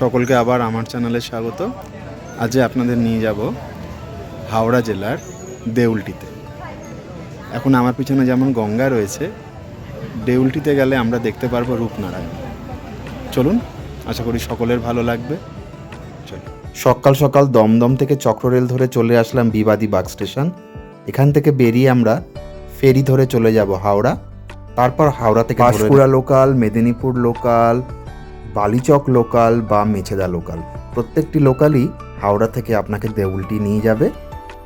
সকলকে আবার আমার চ্যানেলে স্বাগত। আজ আপনাদের নিয়ে যাব হাওড়া জেলার দেউলটিতে। এখন আমার পিছনে যেমন গঙ্গা রয়েছে, দেউলটিতে গেলে আমরা দেখতে পারব রূপনারায়ণ। চলুন, আশা করি সকলের ভালো লাগবে। সকাল সকাল দমদম থেকে চক্ররেল ধরে চলে আসলাম বিবাদী বাগ স্টেশন। এখান থেকে বেরিয়ে আমরা ফেরি ধরে চলে যাব হাওড়া। তারপর হাওড়া থেকে Panskura local, Medinipur local Balichak local বা মেছেদা লোকাল। প্রত্যেকটি লোকালই হাওড়া থেকে আপনাকে দেউলটি নিয়ে যাবে।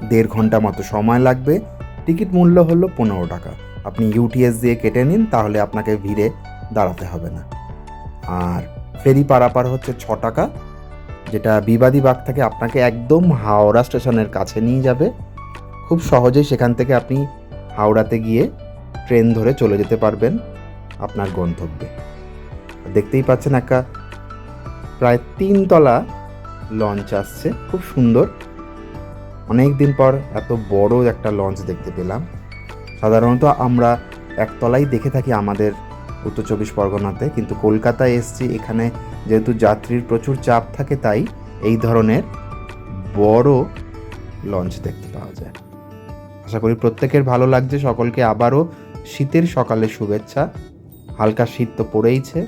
দেড় ঘণ্টা মতো সময় লাগবে। টিকিট মূল্য হলো পনেরো টাকা। আপনি ইউটিএস দিয়ে কেটে নিন, তাহলে আপনাকে ভিড়ে দাঁড়াতে হবে না। আর ফেরি পারাপার হচ্ছে ছ টাকা, যেটা বিবাদী বাগ থেকে আপনাকে একদম হাওড়া স্টেশনের কাছে নিয়ে যাবে। খুব সহজেই সেখান থেকে আপনি হাওড়াতে গিয়ে ট্রেন ধরে চলে যেতে পারবেন আপনার গন্তব্যে। দেখতেই পাচ্ছেন একটা প্রায় তিনতলা লঞ্চ আসছে, খুব সুন্দর। অনেক দিন পর এত বড় একটা লঞ্চ দেখতে পেলাম। সাধারণত আমরা একতলাই দেখে থাকি আমাদের উত্তর চব্বিশ পরগনাতে, কিন্তু কলকাতায় এসছি, এখানে যেহেতু যাত্রীর প্রচুর চাপ থাকে তাই এই ধরনের বড় লঞ্চ দেখতে পাওয়া যায়। আশা করি প্রত্যেকের ভালো লাগছে, সকলকে আবারও শীতের সকালে শুভেচ্ছা। হালকা শীত তো পড়েইছে।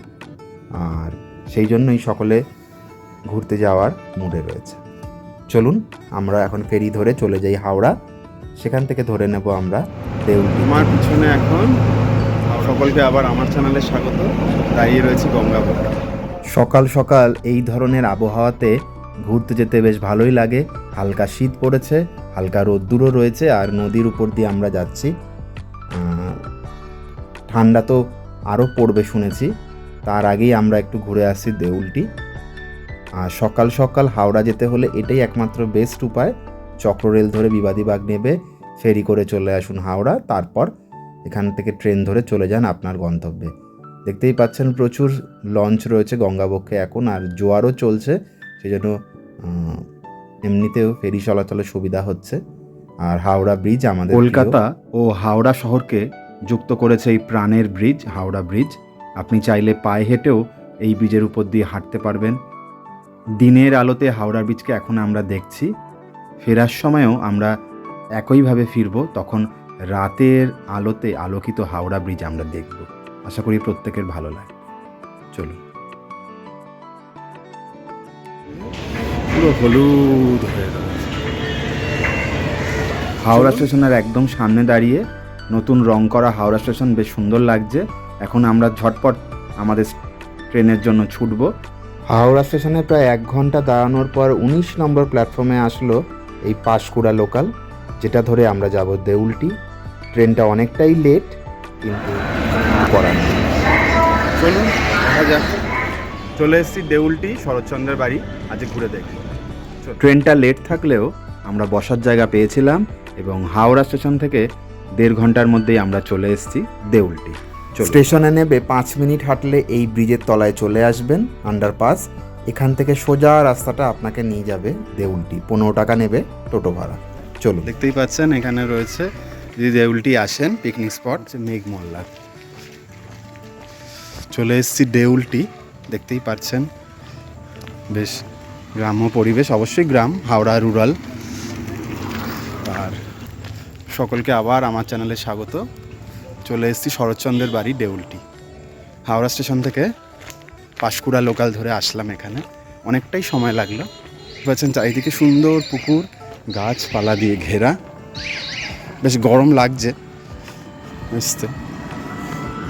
আর সেই জন্যই সকলে ঘুরতে যাওয়ার মুডে রয়েছে। চলুন আমরা এখন ফেরি ধরে চলে যাই হাওড়া। সেখান থেকে ধরে নেব আমরা দেউলটি আমার পিছনে এখন সকলকে আবার আমার চ্যানেলে স্বাগত। দাঁড়িয়ে রয়েছে গঙ্গাবর সকাল সকাল এই ধরনের আবহাওয়াতে ঘুরতে যেতে বেশ ভালোই লাগে। হালকা শীত পড়েছে হালকা রোদ্দুরও রয়েছে আর নদীর উপর দিয়ে আমরা যাচ্ছি। ঠান্ডা তো আরও পড়বে শুনেছি। তার আগেই আমরা একটু ঘুরে আসছি দেউলটি। আর সকাল সকাল হাওড়া যেতে হলে এটাই একমাত্র বেস্ট উপায়। চক্ররেল ধরে বিবাদীবাগ নেবে, ফেরি করে চলে আসুন হাওড়া, তারপর এখান থেকে ট্রেন ধরে চলে যান আপনার গন্তব্যে। দেখতেই পাচ্ছেন প্রচুর লঞ্চ রয়েছে গঙ্গাবক্ষে এখন, আর জোয়ারও চলছে সেই জন্য এমনিতেও ফেরি চলাচলের সুবিধা হচ্ছে। আর হাওড়া ব্রিজ আমাদের কলকাতা ও হাওড়া শহরকে যুক্ত করেছে এই প্রাণের ব্রিজ, হাওড়া ব্রিজ। আপনি চাইলে পায়ে হেঁটেও এই ব্রিজের উপর দিয়ে হাঁটতে পারবেন। দিনের আলোতে হাওড়া ব্রিজকে এখন আমরা দেখছি। ফেরার সময়ও আমরা একইভাবে ফিরব, তখন রাতের আলোতে আলোকিত হাওড়া ব্রিজ আমরা দেখব। আশা করি প্রত্যেকের ভালো লাগে চলুন। পুরো হলুদ হয়ে রয়েছে হাওড়া স্টেশনের একদম সামনে দাঁড়িয়ে নতুন রং করা হাওড়া স্টেশন বেশ সুন্দর লাগছে। এখন আমরা ঝটপট আমাদের ট্রেনের জন্য ছুটব। হাওড়া স্টেশনে প্রায় এক ঘণ্টা দাঁড়ানোর পর উনিশ নম্বর প্ল্যাটফর্মে আসলো এই পাশকুড়া লোকাল যেটা ধরে আমরা যাব দেউলটি। ট্রেনটা অনেকটাই লেট কিন্তু করার নেই। চলুন দেখা যাক। চলে এসেছি দেউলটি শরৎচন্দ্রের বাড়ি। আজ ঘুরে দেখি। ট্রেনটা লেট থাকলেও আমরা বসার জায়গা পেয়েছিলাম এবং হাওড়া স্টেশন থেকে দেড় ঘণ্টার মধ্যেই আমরা চলে এসেছি দেউলটি। স্টেশনে নেবে পাঁচ মিনিট হাঁটলে এই ব্রিজের তলায় চলে আসবেন আন্ডারপাস এখান থেকে সোজা রাস্তাটা আপনাকে নিয়ে যাবে দেউলটি। পনেরো টাকা নেবে টোটো ভাড়া। চলো দেখতেই পাচ্ছেন এখানে রয়েছে যদি দেউলটি আসেন পিকনিক স্পট মেঘমল্লা চলে এসেছি দেউলটি দেখতেই পাচ্ছেন। বেশ গ্রাম্য পরিবেশ অবশ্যই গ্রাম হাওড়া রুরাল আর সকলকে আবার আমার চ্যানেলে স্বাগত। চলে এসেছি শরৎচন্দ্রের বাড়ি দেউলটি। হাওড়া স্টেশন থেকে পাঁশকুড়া লোকাল ধরে আসলাম এখানে। অনেকটাই সময় লাগল। পাচ্ছেন চারিদিকে সুন্দর পুকুর, গাছপালা দিয়ে ঘেরা। বেশ গরম লাগছে। বুঝতে।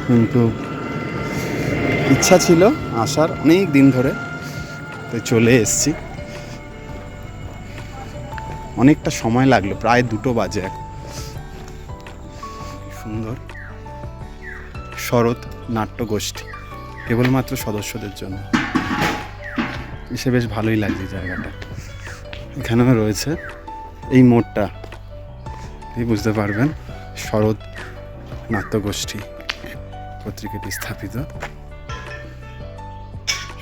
কিন্তু ইচ্ছা ছিল আসার অনেক দিন ধরে। তো চলে এসছি। অনেকটা সময় লাগল, প্রায় দুটো বাজে সুন্দর। শরৎ নাট্যগোষ্ঠী, কেবলমাত্র সদস্যদের জন্য। এসে বেশ ভালোই লাগছে জায়গাটা। এখানেও রয়েছে এই মোড়টা। বুঝতে পারবেন, শরৎ নাট্যগোষ্ঠী পত্রিকাটি স্থাপিত।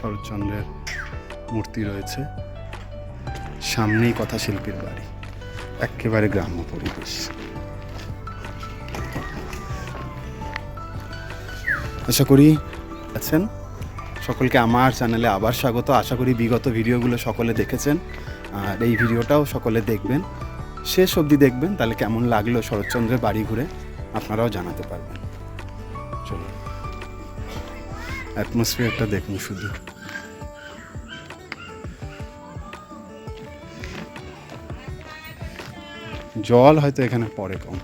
শরৎচন্দ্রের মূর্তি রয়েছে। সামনেই কথা শিল্পীর বাড়ি, একেবারে গ্রাম্য পরিবেশ। আশা করি আছেন। সকলকে আমার চ্যানেলে আবার স্বাগত। আশা করি বিগত ভিডিওগুলো সকলে দেখেছেন। আর এই ভিডিওটাও সকলে দেখবেন। শেষ অবধি দেখবেন, তাহলে কেমন লাগল শরৎচন্দ্রের বাড়ি ঘুরে, আপনারাও জানাতে পারবেন। চলুন। অ্যাটমসফিয়ারটা দেখুন শুধু। জল হয়তো এখানে পরে কম।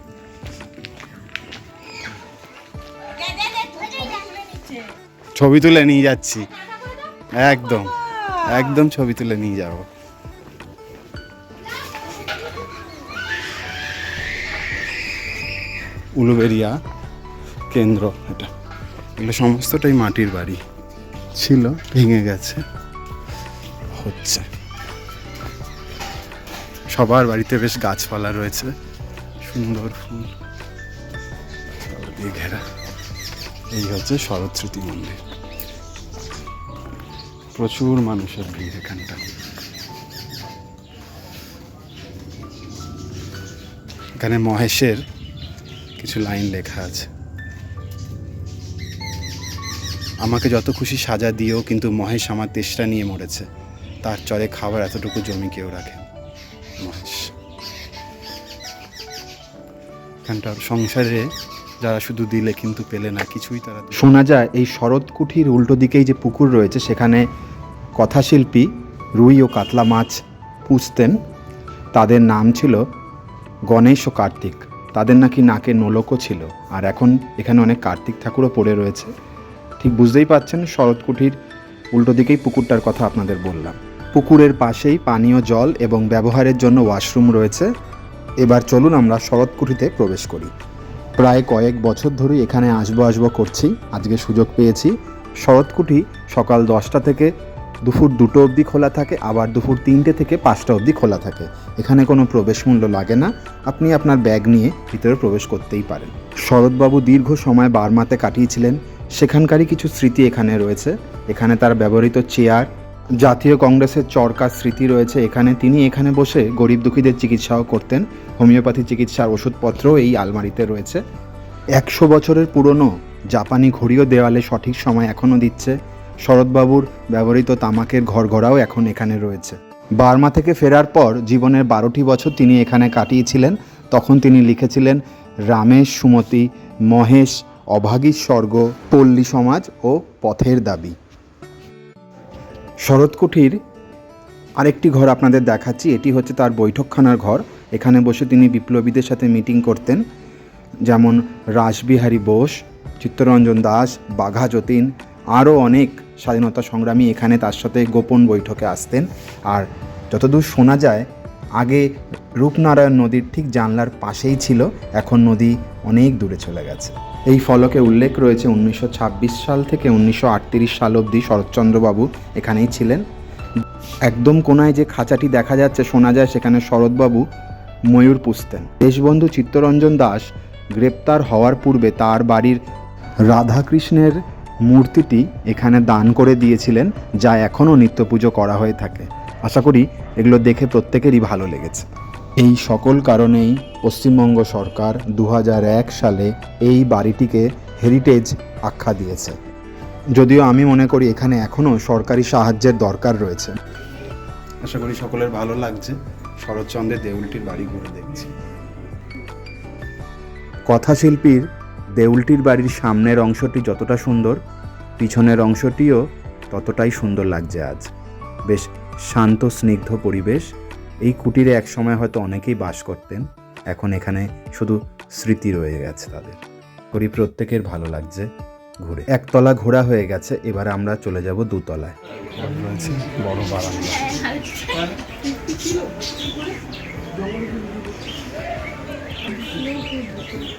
ছবি তুলে নিয়ে যাচ্ছি। একদম একদম ছবি তুলে নিয়ে যাব। উলুবেরিয়া কেন্দ্র এটা। এগুলো সমস্তটাই মাটির বাড়ি। ছিল, ভেঙে গেছে, হচ্ছে। সবার বাড়িতে বেশ গাছপালা রয়েছে, সুন্দর ফুল। দিয়ে ঘেরা। এই হচ্ছে শরৎ স্মৃতি মন্দির। প্রচুর মানুষের ভিড় এখানটা। এখানে মহেশের কিছু লাইন লেখা আছে। আমাকে যত খুশি সাজা দিও, কিন্তু মহেশ আমার তেষ্টা নিয়ে মরেছে। তার চরে খাবার এতটুকু জমি কেউ রাখে মহেশ। এখানটার সংসারে যারা শুধু দিলে কিন্তু পেলে না, কিছুই তারা শোনা যায়, এই শরৎ কুঠির উল্টো দিকেই যে পুকুর রয়েছে, সেখানে কথাশিল্পী রুই ও কাতলা মাছ পুষতেন। তাদের নাম ছিল গণেশ ও কার্তিক। তাদের নাকি নাকে নোলকও ছিল আর এখন এখানে অনেক কার্তিক ঠাকুরও পড়ে রয়েছে। ঠিক বুঝতেই পাচ্ছেন শরৎকুঠির উল্টো দিকেই পুকুরটার কথা আপনাদের বললাম। পুকুরের পাশেই পানীয় জল এবং ব্যবহারের জন্য ওয়াশরুম রয়েছে। এবার চলুন আমরা শরৎকুঠিতে প্রবেশ করি। প্রায় কয়েক বছর ধরেই এখানে আসব আসব করছি। আজকে সুযোগ পেয়েছি। শরৎকুঠি সকাল দশটা থেকে দুপুর দুটো অবধি খোলা থাকে, আবার দুপুর তিনটে থেকে পাঁচটা অবধি খোলা থাকে। এখানে কোনো প্রবেশ মূল্য লাগে না। আপনি আপনার ব্যাগ নিয়ে ভিতরে প্রবেশ করতেই পারেন। শরৎবাবু দীর্ঘ সময় বার্মাতে কাটিয়েছিলেন। সেখানকারই কিছু স্মৃতি এখানে রয়েছে। এখানে তার ব্যবহৃত চেয়ার, জাতীয় কংগ্রেসের চরকার স্মৃতি রয়েছে। এখানে তিনি এখানে বসে গরিব দুঃখীদের চিকিৎসাও করতেন। হোমিওপ্যাথি চিকিৎসার ওষুধপত্রও এই আলমারিতে রয়েছে। একশো বছরের পুরনো জাপানি ঘড়িও দেওয়ালে সঠিক সময় এখনও দিচ্ছে। শরৎবাবুর ব্যবহৃত তামাকের ঘরঘরাও এখন এখানে রয়েছে। বার্মা থেকে ফেরার পর জীবনের বারোটি বছর তিনি এখানে কাটিয়েছিলেন। তখন তিনি লিখেছিলেন, রামেশ, সুমতি, মহেশ, অভাগী স্বর্গ, পল্লী সমাজ ও পথের দাবি। শরৎকুঠির আরেকটি ঘর আপনাদের দেখাচ্ছি। এটি হচ্ছে তার বৈঠকখানার ঘর। এখানে বসে তিনি বিপ্লবীদের সাথে মিটিং করতেন। যেমন রাসবিহারী বোস, চিত্তরঞ্জন দাস, বাঘা যতীন আরও অনেক স্বাধীনতা সংগ্রামী এখানে তার সাথে গোপন বৈঠকে আসতেন। আর যতদূর শোনা যায়, আগে রূপনারায়ণ নদীর ঠিক জানলার পাশেই ছিল, এখন নদী অনেক দূরে চলে গেছে। এই ফলকে উল্লেখ রয়েছে উনিশশো ছাব্বিশ সাল থেকে উনিশশো আটত্রিশ সাল অবধি শরৎচন্দ্রবাবু এখানেই ছিলেন। একদম কোনায় যে খাঁচাটি দেখা যাচ্ছে, শোনা যায় সেখানে শরৎবাবু ময়ূর পুষতেন। দেশবন্ধু চিত্তরঞ্জন দাস গ্রেপ্তার হওয়ার পূর্বে তার বাড়ির রাধাকৃষ্ণের মূর্তিটি এখানে দান করে দিয়েছিলেন যা এখনও নিত্য পুজো করা হয়ে থাকে। আশা করি এগুলো দেখে প্রত্যেকেরই ভালো লেগেছে। এই সকল কারণেই পশ্চিমবঙ্গ সরকার দু হাজার এক সালে এই বাড়িটিকে হেরিটেজ আখ্যা দিয়েছে। যদিও আমি মনে করি এখানে এখনও সরকারি সাহায্যের দরকার রয়েছে। আশা করি সকলের ভালো লাগছে। শরৎচন্দ্রের দেউলটির বাড়ি ঘুরে দেখছি। কথাশিল্পীর দেউলটির বাড়ির সামনের অংশটি যতটা সুন্দর পিছনের অংশটিও ততটাই সুন্দর লাগছে আজ। বেশ শান্ত স্নিগ্ধ পরিবেশ। এই কুটিরে একসময় হয়তো অনেকেই বাস করতেন এখন এখানে শুধু স্মৃতি রয়ে গেছে তাদের। করি প্রত্যেকের ভালো লাগছে ঘুরে। একতলা ঘোরা হয়ে গেছে এবার আমরা চলে যাব দুতলায়। রয়েছে বড় বারান্দা।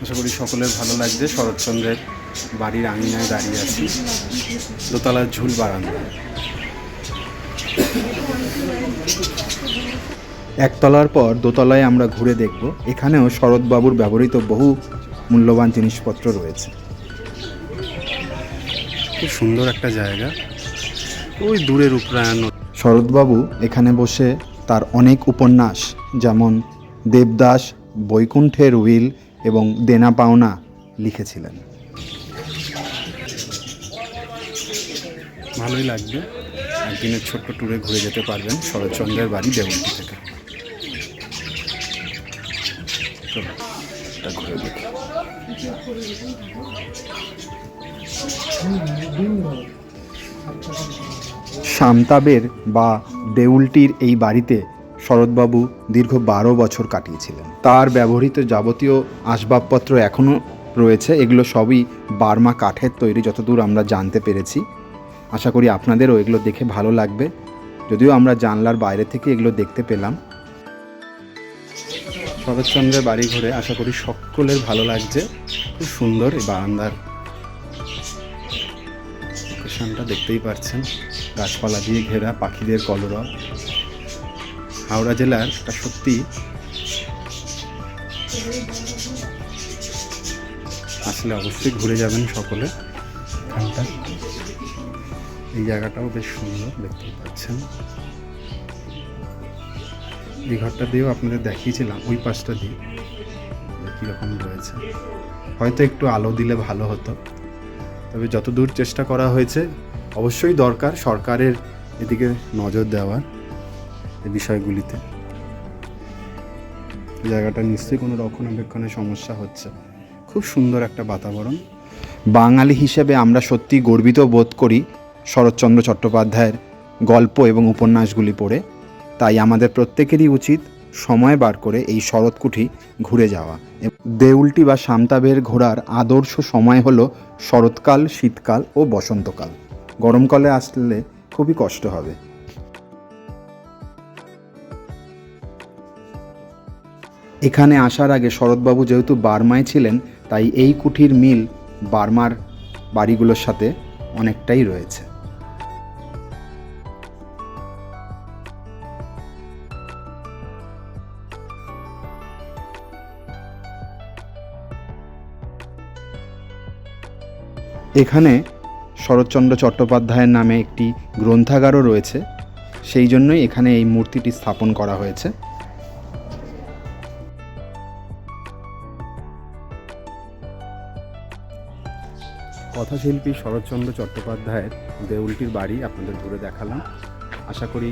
আশা করি সকলের ভালো লাগছে শরৎচন্দ্রের বাড়ির আঙিনায় দাঁড়িয়ে আছি। দোতলার ঝুল বারান্দা একতলার পর দোতলায় আমরা ঘুরে দেখব। এখানেও শরৎবাবুর ব্যবহৃত বহু মূল্যবান জিনিসপত্র রয়েছে। খুব সুন্দর একটা জায়গা। ওই দূরের উপরায়ণ। শরৎবাবু এখানে বসে তার অনেক উপন্যাস যেমন দেবদাস বৈকুণ্ঠের উইল এবং দেনা পাওনা লিখেছিলেন। ভালোই লাগবে। একদিনের ছোট্ট ট্যুরে ঘুরে যেতে পারবেন শরৎচন্দ্রের বাড়ি দেউলটি থেকে। ঘুরে দেখি। শান্তাবের বা দেউলটির এই বাড়িতে শরৎবাবু দীর্ঘ বারো বছর কাটিয়েছিলেন। তার ব্যবহৃত যাবতীয় আসবাবপত্র এখনও রয়েছে। এগুলো সবই বার্মা কাঠের তৈরি, যতদূর আমরা জানতে পেরেছি। আশা করি আপনাদেরও এগুলো দেখে ভালো লাগবে। যদিও আমরা জানলার বাইরে থেকে এগুলো দেখতে পেলাম। শরৎচন্দ্রের বাড়ি ঘুরে আশা করি সকলের ভালো লাগছে। খুব সুন্দর এই বারান্দার। দেখতেই পাচ্ছেন গাছপালা দিয়ে ঘেরা, পাখিদের কলরব। হাওড়া জেলার একটা সত্যি আসলে অবশ্যই ঘুরে যাবেন সকলে। এখানটা। এই জায়গাটাও বেশ সুন্দর দেখতে পাচ্ছেন। এই ঘরটা দিয়েও আপনাদের দেখিয়েছিলাম, ওই পাশটা দিয়ে। কীরকম রয়েছে। হয়তো একটু আলো দিলে ভালো হতো। তবে যতদূর চেষ্টা করা হয়েছে, অবশ্যই দরকার সরকারের এদিকে নজর দেওয়ার। এই বিষয়গুলিতে। জায়গাটা নিশ্চয়ই কোনো রক্ষণাবেক্ষণের সমস্যা হচ্ছে। খুব সুন্দর একটা বাতাবরণ। বাঙালি হিসেবে আমরা সত্যি গর্বিত বোধ করি শরৎচন্দ্র চট্টোপাধ্যায়ের গল্প এবং উপন্যাসগুলি পড়ে। তাই আমাদের প্রত্যেকেরই উচিত সময় বার করে এই শরৎকুঠি ঘুরে যাওয়া। দেউলটি বা সামতাবের ঘোরার আদর্শ সময় হলো শরৎকাল, শীতকাল ও বসন্তকাল। গরমকালে আসলে খুবই কষ্ট হবে। এখানে আসার আগে শরৎবাবু যেহেতু বার্মায় ছিলেন, তাই এই কুঠির মিল বার্মার বাড়িগুলোর সাথে অনেকটাই রয়েছে। এখানে শরৎচন্দ্র চট্টোপাধ্যায়ের নামে একটি গ্রন্থাগারও রয়েছে। সেই জন্যই এখানে এই মূর্তিটি স্থাপন করা হয়েছে। কথাশিল্পী শরৎচন্দ্র চট্টোপাধ্যায়ের দেউলটির বাড়ি আপনাদের ঘুরে দেখালাম। আশা করি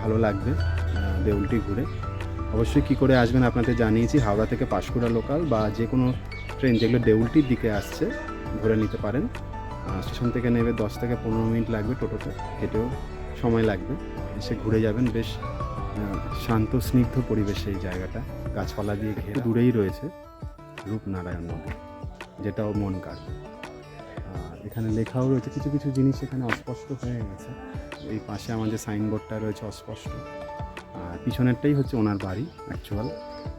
ভালো লাগবে দেউলটি ঘুরে। অবশ্যই কি করে আসবেন আপনাদের জানিয়েছি, হাওড়া থেকে পাঁশকুড়া লোকাল বা যে কোনো ট্রেন যেগুলো দেউলটির দিকে আসছে, ধরে নিতে পারেন। স্টেশন থেকে নেবে দশ থেকে পনেরো মিনিট লাগবে টোটোতে, হেঁটেও সময় লাগবে। এসে ঘুরে যাবেন, বেশ শান্ত, স্নিগ্ধ পরিবেশে এই জায়গাটা। গাছপালা দিয়ে ঘেরা। দূরেই রয়েছে রূপনারায়ণ নদী, যেটাও মন কাড়বে এখানে লেখাও রয়েছে, কিছু কিছু জিনিস এখানে অস্পষ্ট হয়ে গেছে। এই পাশে আমাদের সাইনবোর্ডটা রয়েছে অস্পষ্ট। আর পিছনেরটাই হচ্ছে ওনার বাড়ি অ্যাকচুয়াল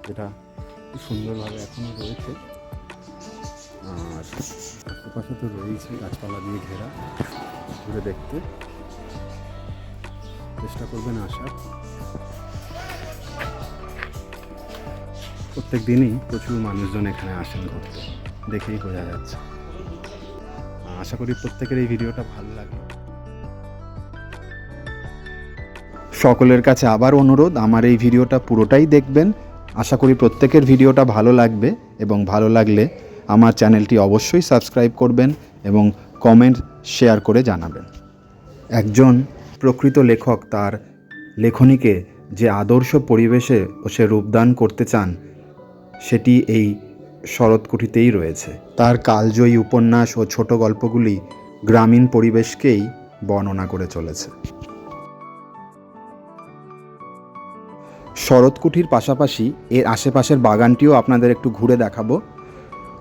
যেটা খুব সুন্দরভাবে এখনও রয়েছে। আর আশেপাশে তো রয়েছে গাছপালা দিয়ে ঘেরা, ঘুরে দেখতে। চেষ্টা করবেন আসার। প্রত্যেক দিনই প্রচুর মানুষজন এখানে আসেন ঘুরতে, দেখেই বোঝা যাচ্ছে। আশা করি প্রত্যেকের এই ভিডিওটা ভালো লাগল সকলের কাছে আবার অনুরোধ, আমার এই ভিডিওটা পুরোটাই দেখবেন। আশা করি প্রত্যেকের ভিডিওটা ভালো লাগবে এবং ভালো লাগলে আমার চ্যানেলটি অবশ্যই সাবস্ক্রাইব করবেন এবং কমেন্ট শেয়ার করে জানাবেন। একজন প্রকৃত লেখক, তার লেখনীকে যে আদর্শ পরিবেশে সে রূপদান করতে চান, সেটি এই শরৎকুঠিতেই রয়েছে। তার কালজয়ী উপন্যাস ও ছোট গল্পগুলি গ্রামীণ পরিবেশকেই বর্ণনা করে চলেছে। শরৎকুঠির পাশাপাশি এর আশেপাশের বাগানটিও আপনাদের একটু ঘুরে দেখাবো।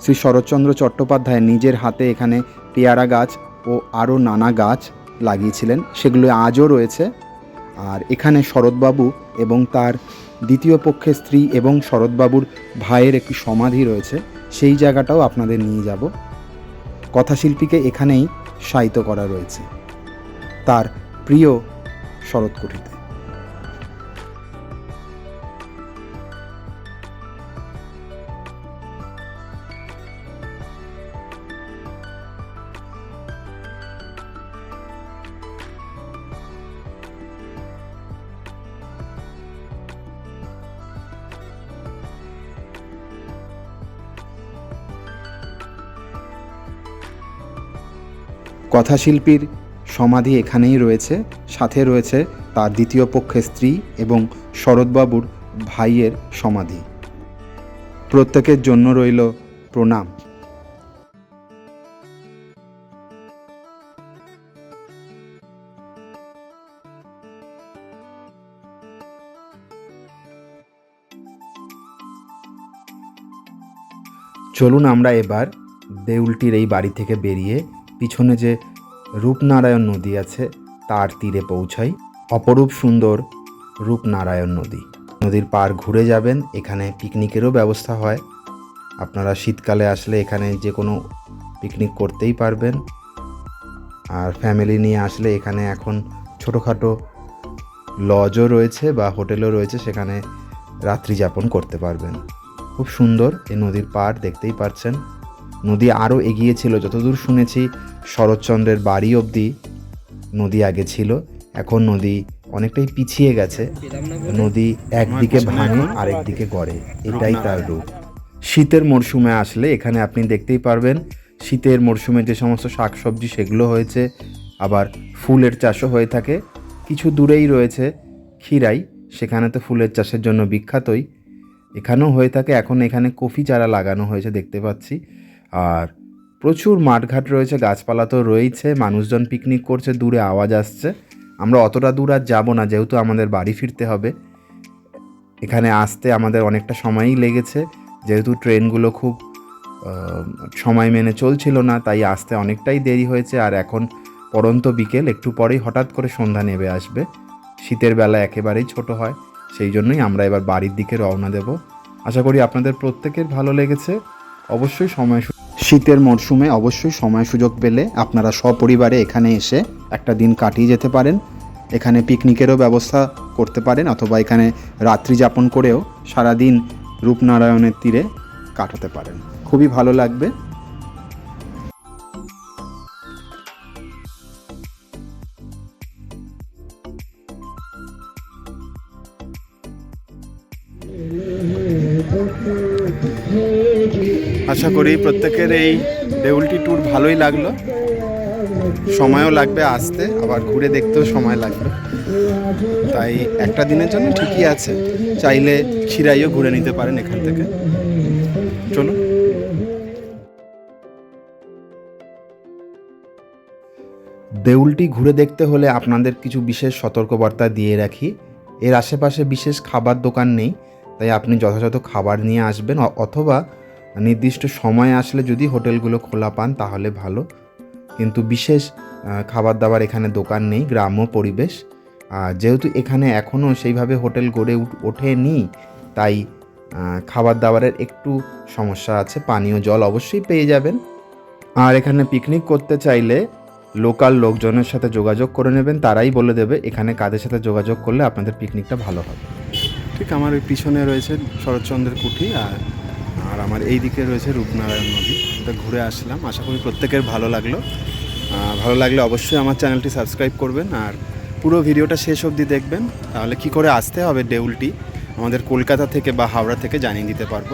শ্রী শরৎচন্দ্র চট্টোপাধ্যায় নিজের হাতে এখানে পেয়ারা গাছ ও আরও নানা গাছ লাগিয়েছিলেন। সেগুলো আজও রয়েছে। আর এখানে শরৎবাবু এবং তার দ্বিতীয় পক্ষে স্ত্রী এবং শরৎবাবুর ভাইয়ের একটি সমাধি রয়েছে, সেই জায়গাটাও আপনাদের নিয়ে যাব। কথাশিল্পীকে এখানেই সাহিত্য করা রয়েছে। তার প্রিয় শরৎকুঠিতে কথাশিল্পীর সমাধি এখানেই রয়েছে, সাথে রয়েছে তার দ্বিতীয় পক্ষের স্ত্রী এবং শরৎবাবুর ভাইয়ের সমাধি। প্রত্যেকের জন্য রইল প্রণাম। চলুন আমরা এবার দেউলটির এই বাড়ি থেকে বেরিয়ে পিছনে যে রূপনারায়ণ নদী আছে, তার তীরে পৌঁছাই অপরূপ সুন্দর রূপনারায়ণ নদী। নদীর পার ঘুরে যাবেন, এখানে পিকনিকেরও ব্যবস্থা হয়। আপনারা শীতকালে আসলে এখানে যে কোনো পিকনিক করতেই পারবেন। আর ফ্যামিলি নিয়ে আসলে এখানে এখন ছোটোখাটো লজও রয়েছে বা হোটেলও রয়েছে, সেখানে রাত্রি যাপন করতে পারবেন। খুব সুন্দর এই নদীর পাড় দেখতেই পাচ্ছেন নদী আরও এগিয়েছিল যতদূর শুনেছি শরৎচন্দ্রের বাড়ি অবধি নদী আগে ছিল। এখন নদী অনেকটাই পিছিয়ে গেছে। নদী একদিকে ভাঙে আরেকদিকে গড়ে। এটাই তার রূপ। শীতের মরশুমে আসলে এখানে আপনি দেখতেই পারবেন শীতের মরশুমে যে সমস্ত শাকসবজি সেগুলো হয়েছে আবার ফুলের চাষও হয়ে থাকে। কিছু দূরেই রয়েছে ক্ষীরাই সেখানে তো ফুলের চাষের জন্য বিখ্যাতই। এখানেও হয়ে থাকে এখন এখানে কফি চারা লাগানো হয়েছে দেখতে পাচ্ছি। আর প্রচুর মাঠঘাট রয়েছে, গাছপালা তো রয়েছে মানুষজন পিকনিক করছে, দূরে আওয়াজ আসছে। আমরা অতটা দূর আর যাব না, যেহেতু আমাদের বাড়ি ফিরতে হবে। এখানে আসতে আমাদের অনেকটা সময়ই লেগেছে, যেহেতু ট্রেনগুলো খুব সময় মেনে চলছিল না, তাই আসতে অনেকটাই দেরি হয়েছে। আর এখন পরন্ত বিকেল, একটু পরেই হঠাৎ করে সন্ধ্যা নেমে আসবে। শীতের বেলা একেবারেই ছোট হয়, সেই জন্যই আমরা এবার বাড়ির দিকে রওনা দেব। আশা করি আপনাদের প্রত্যেকের ভালো লেগেছে। অবশ্যই সময় শীতের মরশুমে অবশ্যই সময় সুযোগ পেলে আপনারা সপরিবারে এখানে এসে একটা দিন কাটিয়ে যেতে পারেন। এখানে পিকনিকেরও ব্যবস্থা করতে পারেন অথবা এখানে রাত্রি যাপন করেও সারাদিন রূপনারায়ণের তীরে কাটাতে পারেন। খুবই ভালো লাগবে। আশা করি প্রত্যেকের এই দেউলটি ট্যুর ভালোই লাগল। সময়ও লাগবে আসতে, আবার ঘুরে দেখতেও সময় লাগবে। তাই একটা দিনের জন্য ঠিকই আছে। চাইলে খিরাইও ঘুরে নিতে পারেন এখান থেকে। চলুন। দেউলটি ঘুরে দেখতে হলে আপনাদের কিছু বিশেষ সতর্কবার্তা দিয়ে রাখি। এর আশেপাশে বিশেষ খাবার দোকান নেই, তাই আপনি যথাযথ খাবার নিয়ে আসবেন অথবা নির্দিষ্ট সময় আসলে যদি হোটেলগুলো খোলা পান তাহলে ভালো। কিন্তু বিশেষ খাবার দাবার এখানে দোকান নেই, গ্রাম্য পরিবেশ। আর যেহেতু এখানে এখনও সেইভাবে হোটেল গড়ে ওঠেনি, তাই খাবার দাবারের একটু সমস্যা আছে। পানীয় জল অবশ্যই পেয়ে যাবেন। আর এখানে পিকনিক করতে চাইলে লোকাল লোকজনের সাথে যোগাযোগ করে নেবেন। তারাই বলে দেবে এখানে কাদের সাথে যোগাযোগ করলে আপনাদের পিকনিকটা ভালো হবে। ঠিক আমার ওই পিছনে রয়েছে শরৎচন্দ্রের কুঠি আর আর আমার এই দিকে রয়েছে রূপনারায়ণ নদী। এটা ঘুরে আসলাম। আশা করি প্রত্যেকের ভালো লাগল। ভালো লাগলে অবশ্যই আমার চ্যানেলটি সাবস্ক্রাইব করবেন আর পুরো ভিডিওটা শেষ অবধি দেখবেন। তাহলে কি করে আসতে হবে দেউলটি? আমাদের কলকাতা থেকে বা হাওড়া থেকে জানিয়ে দিতে পারব।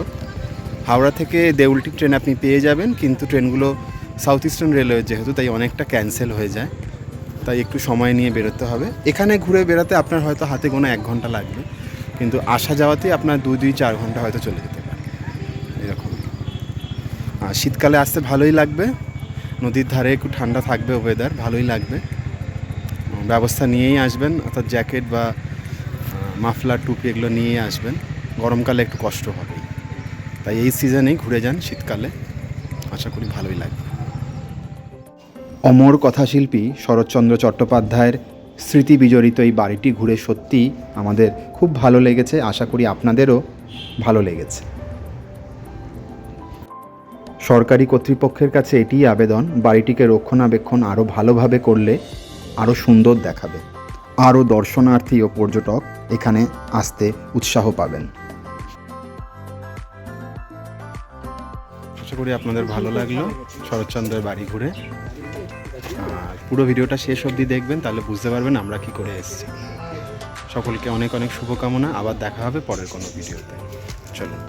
হাওড়া থেকে দেউলটি ট্রেন আপনি পেয়ে যাবেন, কিন্তু ট্রেনগুলো সাউথ ইস্টার্ন রেলওয়ে যেহেতু, তাই অনেকটা ক্যান্সেল হয়ে যায়। তাই একটু সময় নিয়ে বেরোতে হবে। এখানে ঘুরে বেরোতে আপনার হয়তো হাতে কোনো এক ঘণ্টা লাগবে, কিন্তু আসা যাওয়াতেই আপনার দুই দুই, চার ঘণ্টা হয়তো চলে যেতে আর শীতকালে আসতে ভালোই লাগবে। নদীর ধারে একটু ঠান্ডা থাকবে ওয়েদার ভালোই লাগবে। ব্যবস্থা নিয়েই আসবেন, অর্থাৎ জ্যাকেট বা মাফলার টুপি এগুলো নিয়েই আসবেন। গরমকালে একটু কষ্ট হবেই। তাই এই সিজনেই ঘুরে যান শীতকালে। আশা করি ভালোই লাগবে। অমর কথাশিল্পী শরৎচন্দ্র চট্টোপাধ্যায়ের স্মৃতি বিজড়িত এই বাড়িটি ঘুরে সত্যি আমাদের খুব ভালো লেগেছে। আশা করি আপনাদেরও ভালো লেগেছে। সরকারি কর্তৃপক্ষের কাছে এটিই আবেদন, বাড়িটিকে রক্ষণাবেক্ষণ আরও ভালোভাবে করলে আরও সুন্দর দেখাবে। আরও দর্শনার্থী ও পর্যটক এখানে আসতে উৎসাহ পাবেন। আশা করি আপনাদের ভালো লাগল শরৎচন্দ্রের বাড়ি ঘুরে। আর পুরো ভিডিওটা শেষ অবধি দেখবেন, তাহলে বুঝতে পারবেন আমরা কি করে এসেছি। সকলকে অনেক অনেক শুভকামনা, আবার দেখা হবে পরের কোনো ভিডিওতে। চলুন।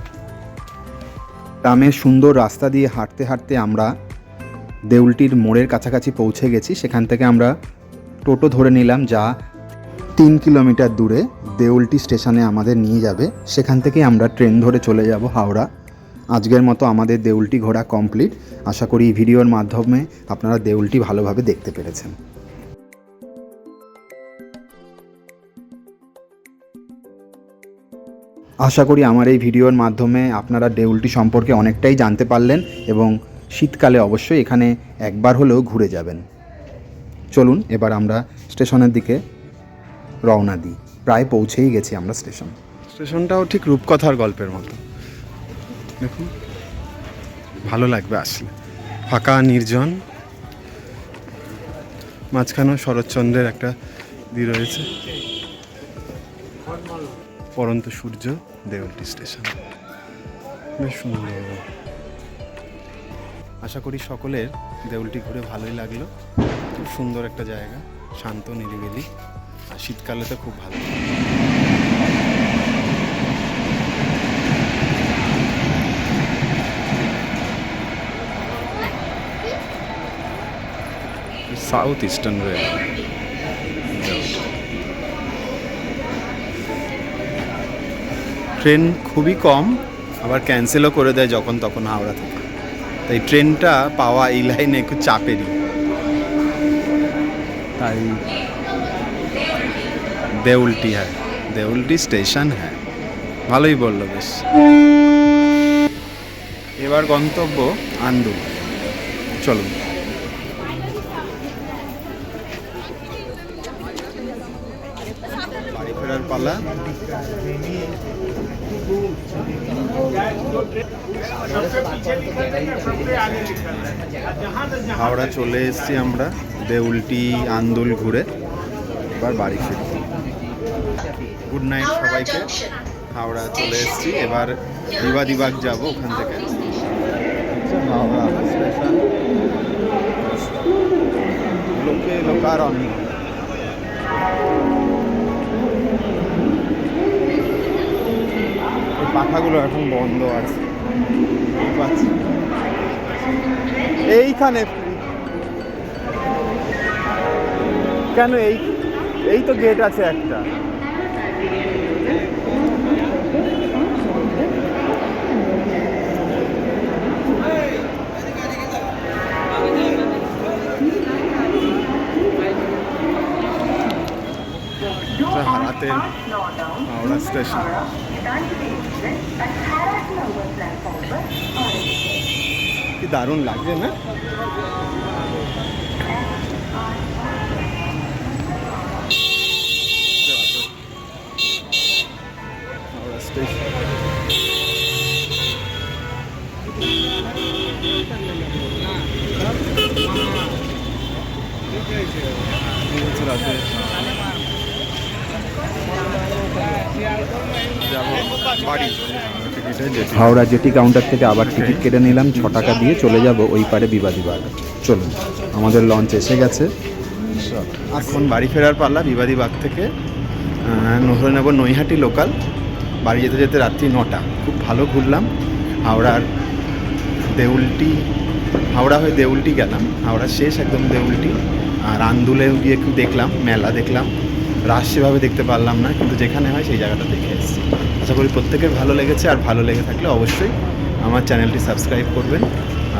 গ্রামের সুন্দর রাস্তা দিয়ে হাঁটতে হাঁটতে আমরা দেউলটির মোড়ের কাছাকাছি পৌঁছে গেছি। সেখান থেকে আমরা টোটো ধরে নিলাম যা তিন কিলোমিটার দূরে দেউলটি স্টেশনে আমাদের নিয়ে যাবে। সেখান থেকে আমরা ট্রেন ধরে চলে যাব হাওড়া। আজকের মতো আমাদের দেউলটি ঘোরা কমপ্লিট। আশা করি ভিডিওর মাধ্যমে আপনারা দেউলটি ভালোভাবে দেখতে পেরেছেন। আশা করি আমার এই ভিডিওর মাধ্যমে আপনারা দেউলটি সম্পর্কে অনেকটাই জানতে পারলেন এবং শীতকালে অবশ্যই এখানে একবার হলেও ঘুরে যাবেন। চলুন, এবার আমরা স্টেশনের দিকে রওনা দিই। প্রায় পৌঁছেই গেছি আমরা স্টেশন। স্টেশনটাও ঠিক রূপকথার গল্পের মতো। দেখুন, ভালো লাগবে আসলে। ফাঁকা, নির্জন। মাঝখানেও শরৎচন্দ্রের একটা দি রয়েছে। পরন্ত সূর্য দেওলটি স্টেশন। বেশ সুন্দর। আশা করি সকলের দেউলটি ঘুরে ভালোই লাগল। খুব সুন্দর একটা জায়গা, শান্ত, নিরিবিলি, আর শীতকালে তো খুব ভালো। সাউথ ইস্টার্ন রেল ট্রেন খুবই কম, আবার ক্যান্সেলও করে দেয় যখন তখন হাওড়া থেকে। তাই ট্রেনটা পাওয়া এই লাইনে একটু চাপেরই। তাই দেউলটি হ্যাঁ দেউলটি স্টেশন হ্যাঁ। ভালোই বলল বেশ। এবার গন্তব্য আন্দুল চলুন বাড়ি ফেরার পালা হাওড়া চলে এসেছি আমরা দেউলটি আন্দুল ঘুরে। এবার বাড়ি ফিরব গুড নাইট সবাইকে। হাওড়া চলে এসেছি। এবার দিবাদিবাগ যাব ওখান থেকে। হাওড়া স্টেশন লোকে লোকারণ্য এই পাখাগুলো এখন বন্ধ আছে। পারছি। এইখানে কেন এই এই তো গেট আছে একটা। হারাতে হাওড়া স্টেশন। কি দারুণ লাগছে না হাওড়া স্টেশন রাতে যাব বাড়ি টিকিটে যেতে হাওড়া জেটি কাউন্টার থেকে আবার টিকিট কেটে নিলাম। ছ টাকা দিয়ে চলে যাব ওই পারে বিবাদীবাগ চলুন, আমাদের লঞ্চ এসে গেছে। এখন বাড়ি ফেরার পাল্লা? বিবাদী বাগ থেকে ধরে নেব নৈহাটি লোকাল। বাড়ি যেতে যেতে রাত্রি নটা। খুব ভালো ঘুরলাম। হাওড়ার দেউলটি, হাওড়া হয়ে দেউলটি গেলাম। হাওড়া শেষ একদম দেউলটি। আর আন্দুলে গিয়ে একটু দেখলাম, মেলা দেখলাম। রাস সেভাবে দেখতে পারলাম না, কিন্তু যেখানে হয় সেই জায়গাটা দেখে এসেছি। আশা করি প্রত্যেকের ভালো লেগেছে, আর ভালো লেগে থাকলে অবশ্যই আমার চ্যানেলটি সাবস্ক্রাইব করবেন,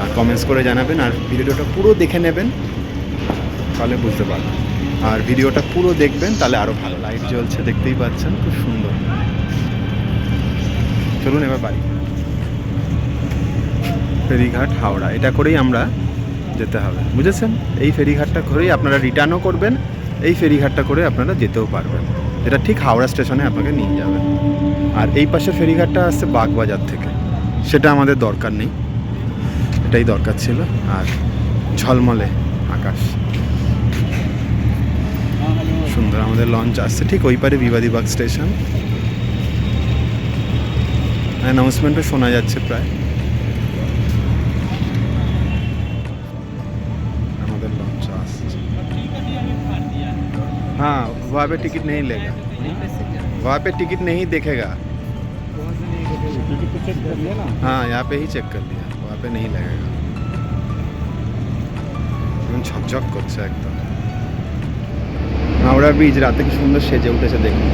আর কমেন্টস করে জানাবেন, আর ভিডিওটা পুরো দেখে নেবেন, তাহলে বুঝতে পারবেন। আর ভিডিওটা পুরো দেখবেন, তাহলে আরও ভালো। লাইট জ্বলছে, দেখতেই পাচ্ছেন, খুব সুন্দর। চলুন এবার বাড়ি। ফেরিঘাট, হাওড়া, এটা করেই আমরা যেতে হবে। বুঝেছেন? এই ফেরিঘাটটা করেই আপনারা রিটার্নও করবেন এই ফেরিঘাটটা করে আপনারা যেতেও পারবেন। এটা ঠিক হাওড়া স্টেশনে আপনাকে নিয়ে যাবেন আর এই পাশে ফেরিঘাটটা আসছে বাগবাজার থেকে। সেটা আমাদের দরকার নেই। এটাই দরকার ছিল। আর ঝলমলে আকাশ। সুন্দর আমাদের লঞ্চ আসছে। ঠিক ওই পারে বিবাদীবাগ স্টেশন। অ্যানাউন্সমেন্টও শোনা যাচ্ছে প্রায়। हाँ वहाँ पे टिकट नहीं लेगा वहाँ पे टिकट नहीं देखेगा हाँ यहाँ पे ही চেক कर लिया वहाँ पे नहीं लगेगा একদম ঝকঝক করছে একদম হাওড়া ব্রিজ রাতে কি সুন্দর সেজে উঠেছে দেখুন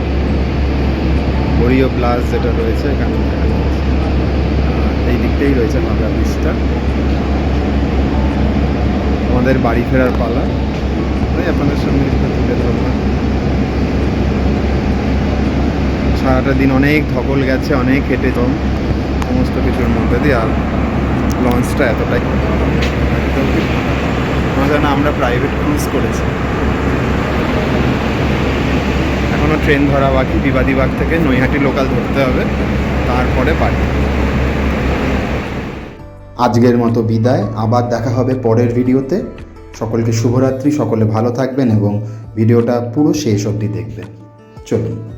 ওরিও প্লাস যেটা রয়েছে এখানে দেখানো হয়েছে। আর এই দিকটাই রয়েছে হাওড়া ব্রিজটা আমাদের বাড়ি ফেরার পালা তাই আপনাদের সামনে কিছুটা তুলে ধরলাম সারাটা দিন অনেক ধকল গেছে, অনেক হেঁটে তো, সমস্ত কিছুর মধ্যে দিয়ে আর লঞ্চটা এতটাই। একদম না আমরা প্রাইভেট ক্রুজ করেছি। এখনও ট্রেন ধরা বাকি বিবাদীবাগ থেকে নৈহাটি লোকাল ধরতে হবে, তারপরে বাড়ি। আজকের মতো বিদায়, আবার দেখা হবে পরের ভিডিওতে। সকলকে শুভরাত্রি, সকলে ভালো থাকবেন এবং ভিডিওটা পুরো শেষ অবধি দেখবেন। চলুন।